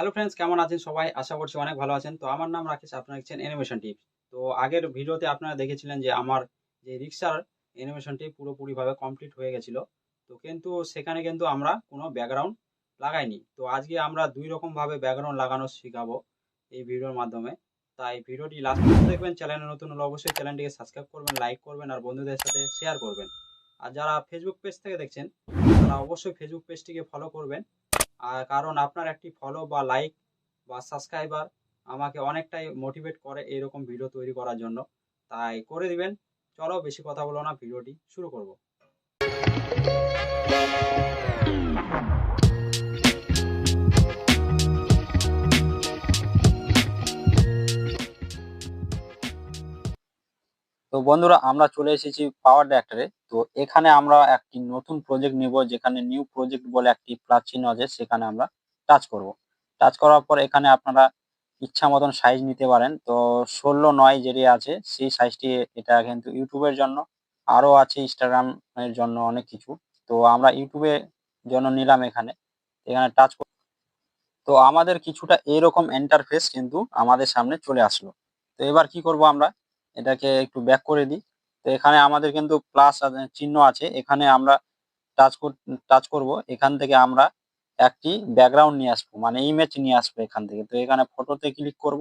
Hello friends কেমন আছেন সবাই? আশা করছি অনেক ভালো আছেন। তো আমার নাম রাকেশ, আপনারা দেখছেন অ্যানিমেশন টিপস তো আগের ভিডিওতে আপনারা দেখেছিলেন যে আমার যে রিক্সার অ্যানিমেশনটি পুরোপুরিভাবে কমপ্লিট হয়ে গেছিল। তো কিন্তু সেখানে কিন্তু আমরা কোনো ব্যাকগ্রাউন্ড লাগাইনি। তো আজকে আমরা দুই রকমভাবে ব্যাকগ্রাউন্ড লাগানো শেখাবো এই ভিডিওর মাধ্যমে। তাই ভিডিওটি লাস্ট পর্যন্ত দেখবেন চ্যানেলে নতুন হলে অবশ্যই চ্যানেলটিকে সাবস্ক্রাইব করবেন লাইক করবেন আর বন্ধুদের সাথে শেয়ার করবেন। আর যারা ফেসবুক পেজ থেকে দেখছেন, তারা অবশ্যই ফেসবুক পেজটিকে ফলো করবেন। কারণ আপনার একটি ফলো বা লাইক বা সাবস্ক্রাইবার আমাকে অনেকটাই মোটিভেট করে এরকম ভিডিও তৈরি করার জন্য। তাই করে দিবেন। চলো বেশি কথা বলো না ভিডিওটি শুরু করব। বন্ধুরা, আমরা চলে এসেছি পাওয়ার ডাক্তারে তো এখানে আমরা একটি নতুন প্রজেক্ট নিব, যেখানে নিউ প্রজেক্ট বলে একটি প্লাস চিহ্ন আছে, সেখানে আমরা টাচ করব। টাচ করার পর এখানে আপনারা ইচ্ছা মতন সাইজ নিতে পারেন। তো ষোলো নয় যেটি আছে, সেই সাইজটি এটা কিন্তু ইউটিউবের জন্য, আরও আছে ইনস্টাগ্রামের জন্য অনেক কিছু। তো আমরা ইউটিউবের জন্য নিলাম এখানে। এখানে টাচ তো আমাদের কিছুটা এরকম ইন্টারফেস কিন্তু আমাদের সামনে চলে আসলো। তো এবার কি করব আমরা? এটাকে একটু ব্যাক করে দিই। তো এখানে আমাদের কিন্তু প্লাস চিহ্ন আছে। এখানে আমরা টাচ টাচ করব। এখান থেকে আমরা একটি ব্যাকগ্রাউন্ড নিয়ে আসব মানে ইমেজ নিয়ে আসব এখান থেকে। তো এখানে ফটোতে ক্লিক করব।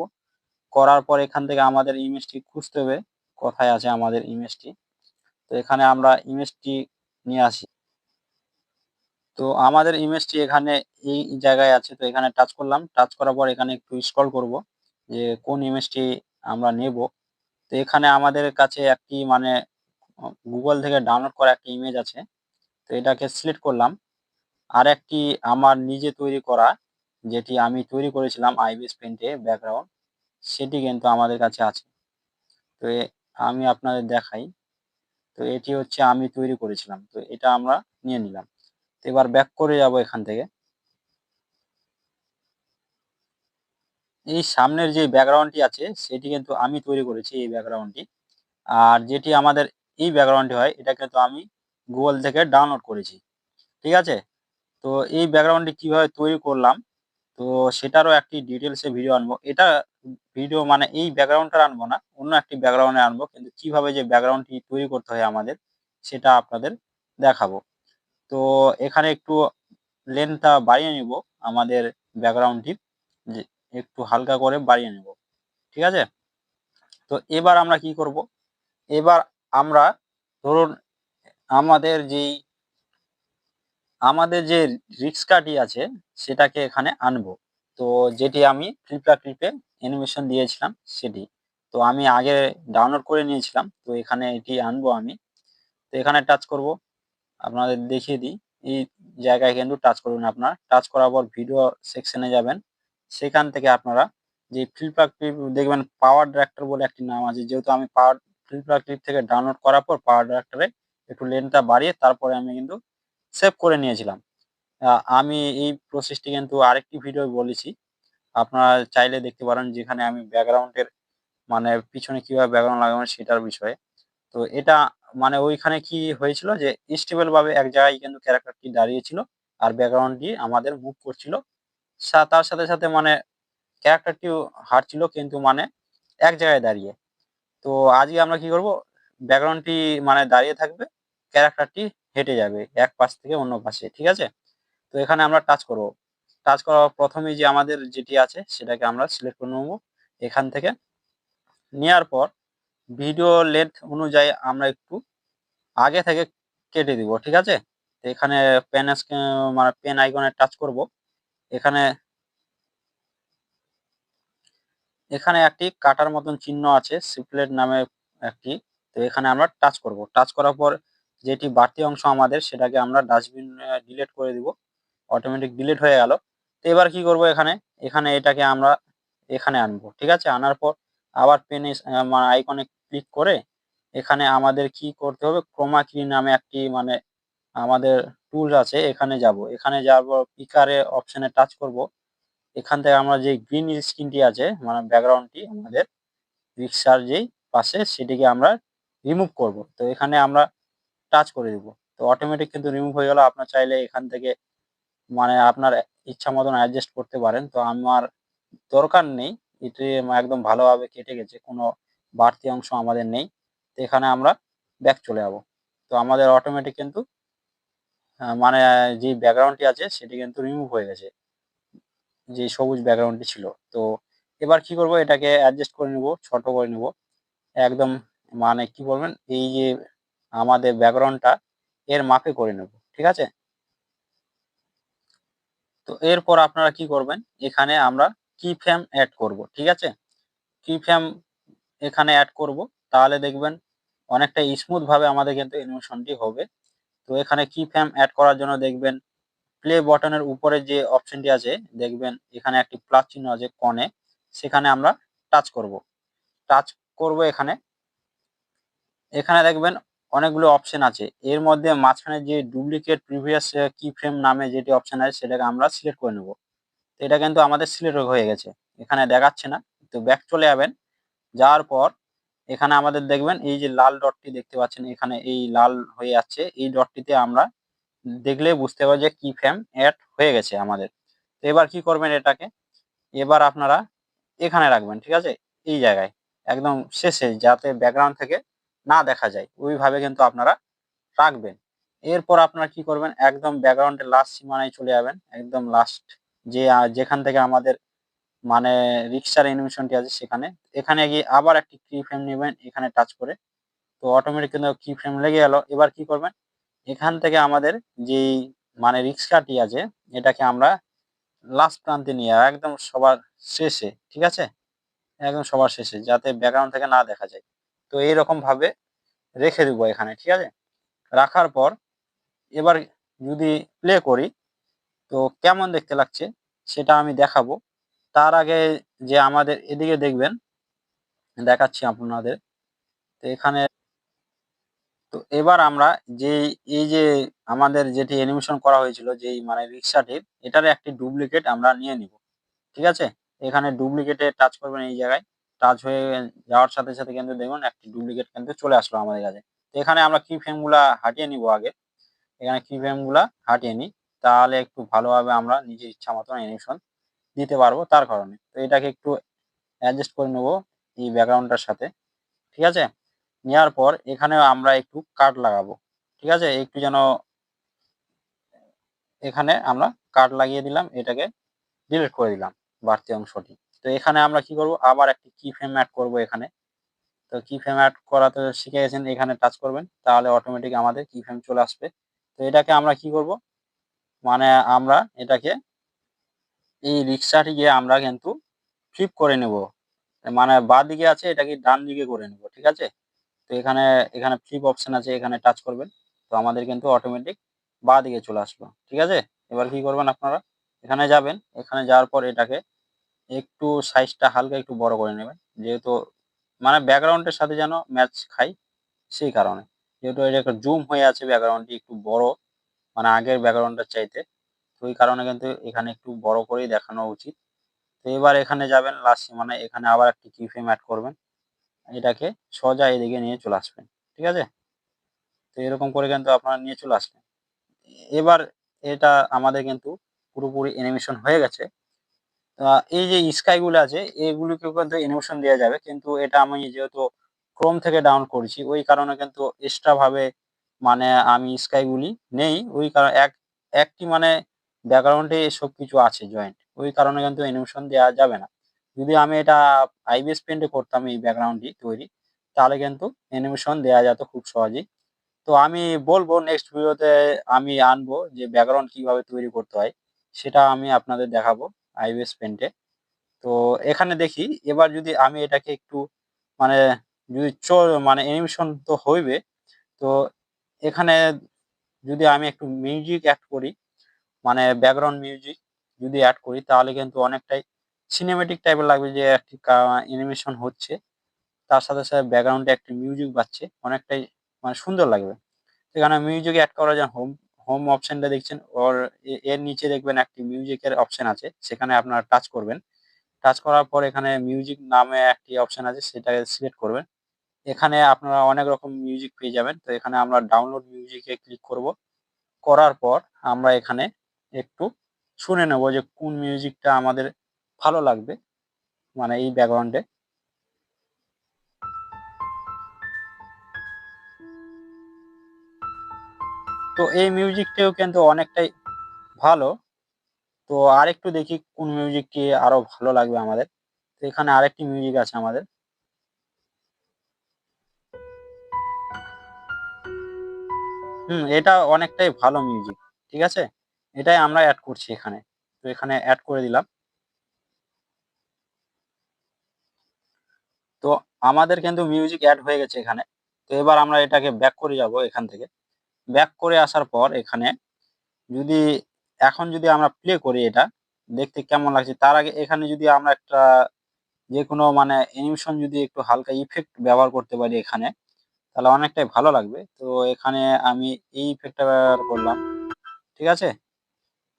করার পর এখান থেকে আমাদের ইমেজটি খুঁজতে হবে। কোথায় আছে আমাদের ইমেজটি তো এখানে আমরা ইমেজটি নিয়ে আসি। তো আমাদের ইমেজটি এখানে এই জায়গায় আছে। তো এখানে টাচ করলাম। টাচ করার পর এখানে একটু স্ক্রল করব যে কোন ইমেজটি আমরা নেব। তো এখানে আমাদের কাছে একটি মানে গুগল থেকে ডাউনলোড করা একটি ইমেজ আছে। তো এটাকে সিলেক্ট করলাম। আর একটি আমার নিজে তৈরি করা, যেটি আমি তৈরি করেছিলাম আইবিএস পেন্টে ব্যাকগ্রাউন্ড সেটি কিন্তু আমাদের কাছে আছে। তো আমি আপনাদের দেখাই। তো এটি হচ্ছে আমি তৈরি করেছিলাম। তো এটা আমরা নিয়ে নিলাম। তো এবার ব্যাক করে যাব এখান থেকে। এই সামনের যে ব্যাকগ্রাউন্ডটি আছে, সেটি কিন্তু আমি তৈরি করেছি এই ব্যাকগ্রাউন্ডটি আর যেটি আমাদের এই ব্যাকগ্রাউন্ডটি হয়, এটা কিন্তু আমি গুগল থেকে ডাউনলোড করেছি। ঠিক আছে? তো এই ব্যাকগ্রাউন্ডটি কীভাবে তৈরি করলাম, তো সেটারও একটি ডিটেলসে ভিডিও আনব। এটা ভিডিও মানে এই ব্যাকগ্রাউন্ডটা আনব না, অন্য একটি ব্যাকগ্রাউন্ডে আনব। কিন্তু কীভাবে যে ব্যাকগ্রাউন্ডটি তৈরি করতে হয় আমাদের, সেটা আপনাদের দেখাবো। তো এখানে একটু লেন্থটা বাড়িয়ে নিব আমাদের ব্যাকগ্রাউন্ডটি একটু হালকা করে বাড়িয়ে নেব। ঠিক আছে? তো এবার আমরা কি করব? এবার আমরা ধরুন আমাদের যেই, আমাদের যে রিক্সাটি আছে সেটাকে এখানে আনব। তো যেটি আমি ক্লিপা ক্লিপে অ্যানিমেশন দিয়েছিলাম সেটি। তো আমি আগে ডাউনলোড করে নিয়েছিলাম, তো এখানে এটি আনব আমি। তো এখানে টাচ করব। আপনাদের দেখিয়ে দিই। এই জায়গায় কিন্তু টাচ করবেন আপনার। টাচ করার পর ভিডিও সেকশনে যাবেন। সেখান থেকে আপনারা যে ফ্লিপা ক্লিপ দেখবেন পাওয়ার ডাইরেক্টর বলে একটি নাম আছে। যেহেতু আমি পাওয়ার ফ্লিপা ক্লিপ থেকে ডাউনলোড করার পর পাওয়ার ডাইরেক্টরে একটু লেনটা বাড়িয়ে তারপরে আমি কিন্তু সেভ করে নিয়েছিলাম। আমি এই প্রসেসটি কিন্তু আরেকটি ভিডিও বলেছি। আপনারা চাইলে দেখতে পারেন যেখানে আমি ব্যাকগ্রাউন্ডের মানে পিছনে কীভাবে ব্যাকগ্রাউন্ড লাগাবো সেটার বিষয়ে। তো এটা মানে ওইখানে কি হয়েছিল যে স্টেবল ভাবে এক জায়গায় কিন্তু ক্যারেক্টারটি দাঁড়িয়েছিল আর ব্যাকগ্রাউন্ডটি আমাদের মুভ করছিল। তার সাথে সাথে মানে ক্যারেক্টারটিও হাঁটছিল কিন্তু মানে এক জায়গায় দাঁড়িয়ে। তো আজকে আমরা কি করব? ব্যাকগ্রাউন্ডটি মানে দাঁড়িয়ে থাকবে ক্যারেক্টারটি হেঁটে যাবে এক পাশ থেকে অন্য পাশে, ঠিক আছে? তো এখানে আমরা টাচ করব। টাচ করার প্রথমে যে আমাদের যেটি আছে, সেটাকে আমরা সিলেক্ট করে নেব এখান থেকে। নেওয়ার পর ভিডিও লেন্থ অনুযায়ী আমরা একটু আগে থেকে কেটে দিব, ঠিক আছে? এখানে পেন মানে পেন আইকনে টাচ করব। এখানে এখানে একটি কাটার মতন চিহ্ন আছে, সিপ্লেট নামে একটি। তো এখানে আমরা টাচ করব। টাচ করার পর যেটি বাড়তি অংশ আমাদের, সেটাকে আমরা ডাস্টবিন ডিলিট করে দিব। অটোমেটিক ডিলিট হয়ে গেল। তো এবার কি করব এখানে? এখানে এটাকে আমরা এখানে আনব, ঠিক আছে? আনার পর আবার পেনে আইকনে ক্লিক করে এখানে আমাদের কি করতে হবে? ক্রোমা কি নামে একটি মানে আমাদের টুলস আছে, এখানে যাব। এখানে যাওয়ার পিকারে অপশনে টাচ করব। এখান থেকে আমরা যে গ্রিন স্ক্রিনটি আছে মানে ব্যাকগ্রাউন্ডটি আমাদের রিক্সার যেই পাশে, সেটিকে আমরা রিমুভ করব। তো এখানে আমরা টাচ করে দিব। তো অটোমেটিক কিন্তু রিমুভ হয়ে গেল। আপনার চাইলে এখান থেকে মানে আপনার ইচ্ছা মতন অ্যাডজাস্ট করতে পারেন। তো আমার দরকার নেই। এটি একদম ভালোভাবে কেটে গেছে। কোনো বাড়তি অংশ আমাদের নেই। তো এখানে আমরা ব্যাক চলে যাব। তো আমাদের অটোমেটিক কিন্তু মানে যে ব্যাকগ্রাউন্ডটি আছে সেটি কিন্তু রিমুভ হয়ে গেছে। যে সবুজ ব্যাকগ্রাউন্ডটি ছিল। তো এবার কি করব? এটাকে অ্যাডজাস্ট করে নিব, ছোট করে নিব। একদম মানে কি বলবেন? এই যে আমাদের ব্যাকগ্রাউন্ডটা এর মাপে করে নেব। ঠিক আছে? তো এরপর আপনারা কি করবেন? এখানে আমরা কি ফ্রেম অ্যাড করব। ঠিক আছে? কি ফ্রেম এখানে অ্যাড করব। তাহলে দেখবেন অনেকটা স্মুথ ভাবে আমাদের কিন্তু অ্যানিমেশনটি হবে। তো এখানে কি ফ্রেম অ্যাড করার জন্য দেখবেন প্লে বটনের উপরে যে অপশনটি আছে, দেখবেন এখানে একটি প্লাস চিহ্ন আছে কনে, সেখানে আমরা টাচ করব। টাচ করব এখানে। এখানে দেখবেন অনেকগুলো অপশন আছে। এর মধ্যে মাঝখানে যে ডুপ্লিকেট প্রিভিয়াস কি ফ্রেম নামে যেটি অপশন আছে, সেটাকে আমরা সিলেক্ট করে নেব। তো এটা কিন্তু আমাদের সিলেক্ট হয়ে গেছে। এখানে দেখাচ্ছে না। তো ব্যাক চলে যাবেন। যাওয়ার পর এখানে আমাদের দেখবেন এই যে লাল ডটটি দেখতে পাচ্ছেন, এখানে এই লাল হয়ে যাচ্ছে। এই ডটটিতে আমরা দেখলে বুঝতে পারব যে কি ফ্রেম অ্যাড হয়ে গেছে আমাদের। তো এবার কি করবেন এটাকে? এবার আপনারা এখানে রাখবেন, ঠিক আছে? এই জায়গায়, একদম শেষে, যাতে ব্যাকগ্রাউন্ড থেকে না দেখা যায়। ওইভাবে কিন্তু আপনারা রাখবেন। এরপর আপনারা কি করবেন? একদম ব্যাকগ্রাউন্ডের লাস্ট সীমানায় চলে যাবেন। একদম লাস্ট যে যেখান থেকে আমাদের মানে রিক্সার অ্যানিমেশনটি আছে সেখানে। এখানে গিয়ে আবার একটি কি ফ্রেম নেবেন, এখানে টাচ করে। তো অটোমেটিক কিন্তু কি ফ্রেম লেগে গেল। এবার কি করবেন? এখান থেকে আমাদের যেই মানে রিক্সাটি আছে, এটাকে আমরা লাস্ট প্রান্তে নিয়ে একদম সবার শেষে, ঠিক আছে? একদম সবার শেষে, যাতে ব্যাকগ্রাউন্ড থেকে না দেখা যায়। তো এইরকম ভাবে রেখে দেবো এখানে, ঠিক আছে? রাখার পর এবার যদি প্লে করি, তো কেমন দেখতে লাগছে? সেটা আমি দেখাবো। তার আগে যে আমাদের এদিকে দেখবেন, দেখাচ্ছি আপনাদের। তো এখানে তো এবার আমরা যে এই যে আমাদের যেটি অ্যানিমেশন করা হয়েছিল, যেই মানে রিক্সাটির এটার একটি ডুপ্লিকেট আমরা নিয়ে নিব। ঠিক আছে? এখানে ডুপ্লিকেটে টাচ করবেন এই জায়গায়। টাচ হয়ে যাওয়ার সাথে সাথে কিন্তু দেখুন একটি ডুপ্লিকেট কিন্তু চলে আসলো আমাদের কাছে। তো এখানে আমরা কি ফ্রেমগুলা হাটিয়ে নিব আগে। এখানে কি ফ্রেমগুলা হাটিয়ে নিই। তাহলে একটু ভালোভাবে আমরা নিজের ইচ্ছা মতন অ্যানিমেশন দিতে পারব তার কারণে। তো এটাকে একটু অ্যাডজাস্ট করে নেব এই ব্যাকগ্রাউন্ডটার সাথে, ঠিক আছে? নেওয়ার পর এখানে আমরা একটু কাট লাগাবো, ঠিক আছে? একটু যেন এখানে আমরা কাট লাগিয়ে দিলাম, এটাকে ডিলিট করে দিলাম বাড়তি অংশটি। তো এখানে আমরা কি করব? আবার একটি কি ফ্রেম অ্যাড করব এখানে। তো কি ফ্রেম অ্যাড করা তো শিখে গেছেন, এখানে টাচ করবেন, তাহলে অটোমেটিক আমাদের কি ফ্রেম চলে আসবে। তো এটাকে আমরা কি করব? মানে আমরা এটাকে এই রিক্সাটিকে আমরা কিন্তু ফ্লিপ করে নেব। মানে বা দিকে আছে, এটাকে ডান দিকে করে নেব, ঠিক আছে? তো এখানে এখানে ফ্লিপ অপশন আছে, এখানে টাচ করবেন। তো আমাদের কিন্তু অটোমেটিক বা দিকে চলে আসলো, ঠিক আছে? এবার কি করবেন আপনারা? এখানে যাবেন, এখানে যাওয়ার পর এটাকে একটু সাইজটা হালকা একটু বড় করে নেবেন। যেহেতু মানে ব্যাকগ্রাউন্ডের সাথে যেন ম্যাচ খাই সেই কারণে। যেহেতু এটা একটা জুম হয়ে আছে ব্যাকগ্রাউন্ডটি একটু বড় মানে আগের ব্যাকগ্রাউন্ডের চাইতে। তো ওই কারণে কিন্তু এখানে একটু বড় করেই দেখানো উচিত। তো এবার এখানে যাবেন লাস্ট মানে এখানে আবার একটি কি ফ্রেম অ্যাড করবেন। এটাকে সোজা এদিকে নিয়ে চলে আসবেন, ঠিক আছে? তো এরকম করে কিন্তু আপনারা নিয়ে চলে আসবেন। এবার এটা আমাদের কিন্তু পুরোপুরি অ্যানিমেশন হয়ে গেছে। এই যে স্কাইগুলো আছে, এগুলোকেও কিন্তু অ্যানিমেশন দেওয়া যাবে। কিন্তু এটা আমি যেহেতু ক্রোম থেকে ডাউনলোড করেছি, ওই কারণে কিন্তু এক্সট্রাভাবে মানে আমি স্কাইগুলি নেই। ওই কারণে এক, একটি মানে ব্যাকগ্রাউন্ডে সব কিছু আছে জয়েন্ট ওই কারণে কিন্তু অ্যানিমেশন দেওয়া যাবে না। যদি আমি এটা আইবিএস পেন্টে করতাম এই ব্যাকগ্রাউন্ডটি তৈরি, তাহলে কিন্তু অ্যানিমেশন দেওয়া যেত খুব সহজেই। তো আমি বলব নেক্সট ভিডিওতে আমি আনব যে ব্যাকগ্রাউন্ড কীভাবে তৈরি করতে হয়, সেটা আমি আপনাদের দেখাবো আইবিএস পেন্টে তো এখানে দেখি, এবার যদি আমি এটাকে একটু মানে যদি চল মানে অ্যানিমেশন তো হইবে, তো এখানে যদি আমি একটু মিউজিক অ্যাড করি মানে ব্যাকগ্রাউন্ড মিউজিক যদি অ্যাড করি, তাহলে কিন্তু অনেকটাই সিনেমেটিক টাইপের লাগবে যে একটি অ্যানিমেশন হচ্ছে। তার সাথে সাথে ব্যাকগ্রাউন্ডে একটি মিউজিক বাজছে, অনেকটাই মানে সুন্দর লাগবে। এখানে মিউজিক অ্যাড করা যায় হোম হোম অপশনটা দেখছেন ওর এর নিচে দেখবেন একটি মিউজিকের অপশন আছে, সেখানে আপনারা টাচ করবেন। টাচ করার পর এখানে মিউজিক নামে একটি অপশন আছে, সেটাকে সিলেক্ট করবেন। এখানে আপনারা অনেক রকম মিউজিক পেয়ে যাবেন। তো এখানে আমরা ডাউনলোড মিউজিকে ক্লিক করব। করার পর আমরা এখানে একটু শুনে নেব যে কোন মিউজিকটা আমাদের ভালো লাগবে মানে এই ব্যাকগ্রাউন্ডে তো এই মিউজিকটাও কিন্তু অনেকটাই ভালো। তো আরেকটু দেখি কোন মিউজিকটি আরও ভালো লাগবে আমাদের। তো এখানে আরেকটি মিউজিক আছে আমাদের। হুম, এটা অনেকটাই ভালো মিউজিক ঠিক আছে? এটাই আমরা অ্যাড করছি এখানে। তো এখানে অ্যাড করে দিলাম। তো আমাদের কিন্তু মিউজিক অ্যাড হয়ে গেছে এখানে। তো এবার আমরা এটাকে ব্যাক করে যাব এখান থেকে। ব্যাক করে আসার পর এখানে যদি, এখন যদি আমরা প্লে করি এটা, দেখতে কেমন লাগছে? তার আগে এখানে যদি আমরা একটা যে কোনো মানে অ্যানিমেশন যদি একটু হালকা ইফেক্ট ব্যবহার করতে পারি এখানে, তাহলে অনেকটাই ভালো লাগবে। তো এখানে আমি এই ইফেক্টটা ব্যবহার করলাম। ঠিক আছে?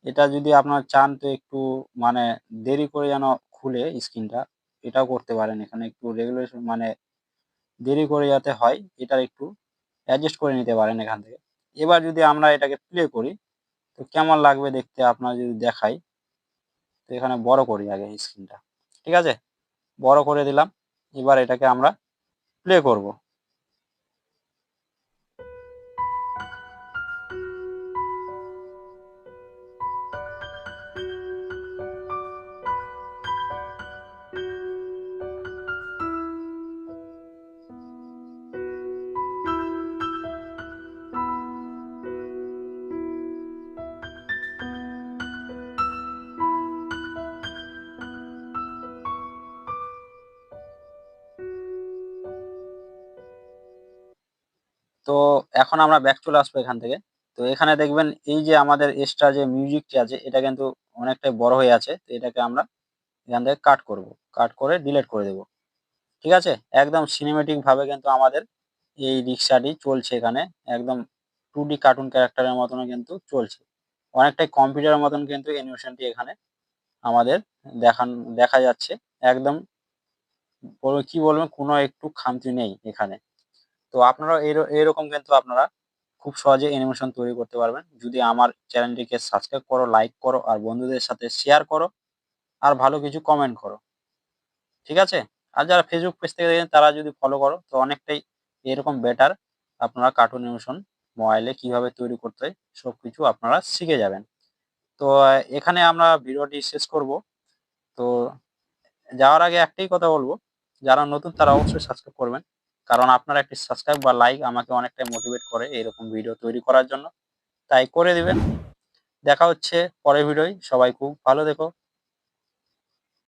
এটা যদি আপনার চান তো একটু মানে দেরি করে যেন খুলে স্ক্রিনটা এটাও করতে পারেন। এখানে একটু রেগুলেশন মানে দেরি করে যাতে হয়, এটার একটু অ্যাডজাস্ট করে নিতে পারেন এখান থেকে। এবার যদি আমরা এটাকে প্লে করি, তো কেমন লাগবে দেখতে আপনার যদি দেখাই, তো এখানে বড় করি আগে স্ক্রিনটা ঠিক আছে? বড় করে দিলাম, এবার এটাকে আমরা প্লে করব। তো এখন আমরা ব্যাক চলে আসব এখান থেকে। তো এখানে দেখবেন এই যে আমাদের এক্সট্রা যে মিউজিকটি আছে, এটা কিন্তু অনেকটাই বড় হয়ে আছে। তো এটাকে আমরা এখান থেকে কাট করব। কাট করে ডিলিট করে দেব। ঠিক আছে? একদম সিনেমেটিক ভাবে কিন্তু আমাদের এই রিক্সাটি চলছে এখানে। একদম টু ডি কার্টুন ক্যারেক্টারের মতন কিন্তু চলছে। অনেকটাই কম্পিউটারের মতন কিন্তু অ্যানিমেশনটি এখানে আমাদের দেখান, দেখা যাচ্ছে। একদম কি বলবেন কোনো একটু খামতি নেই এখানে। তো আপনারা এরকম কিন্তু আপনারা খুব সহজে অ্যানিমেশন তৈরি করতে পারবেন। যদি আমার চ্যানেলটিকে সাবস্ক্রাইব করো লাইক করো আর বন্ধুদের সাথে শেয়ার করো আর ভালো কিছু কমেন্ট করো, ঠিক আছে? আর যারা ফেসবুক পেজ থেকে দেখেন, তারা যদি ফলো করো, তো অনেকটাই এরকম বেটার আপনারা কার্টুন অ্যানিমেশন মোবাইলে কীভাবে তৈরি করতে হয় সব কিছু আপনারা শিখে যাবেন। তো এখানে আমরা ভিডিওটি শেষ করব। তো, যাওয়ার আগে একটাই কথা বলব, যারা নতুন তারা অবশ্যই সাবস্ক্রাইব করবেন। কারণ আপনার একটি সাবস্ক্রাইব বা লাইক আমাকে অনেকটাই মোটিভেট করে এরকম ভিডিও তৈরি করার জন্য। তাই করে দিবেন। দেখা হচ্ছে পরের ভিডিওয় সবাই খুব ভালো দেখো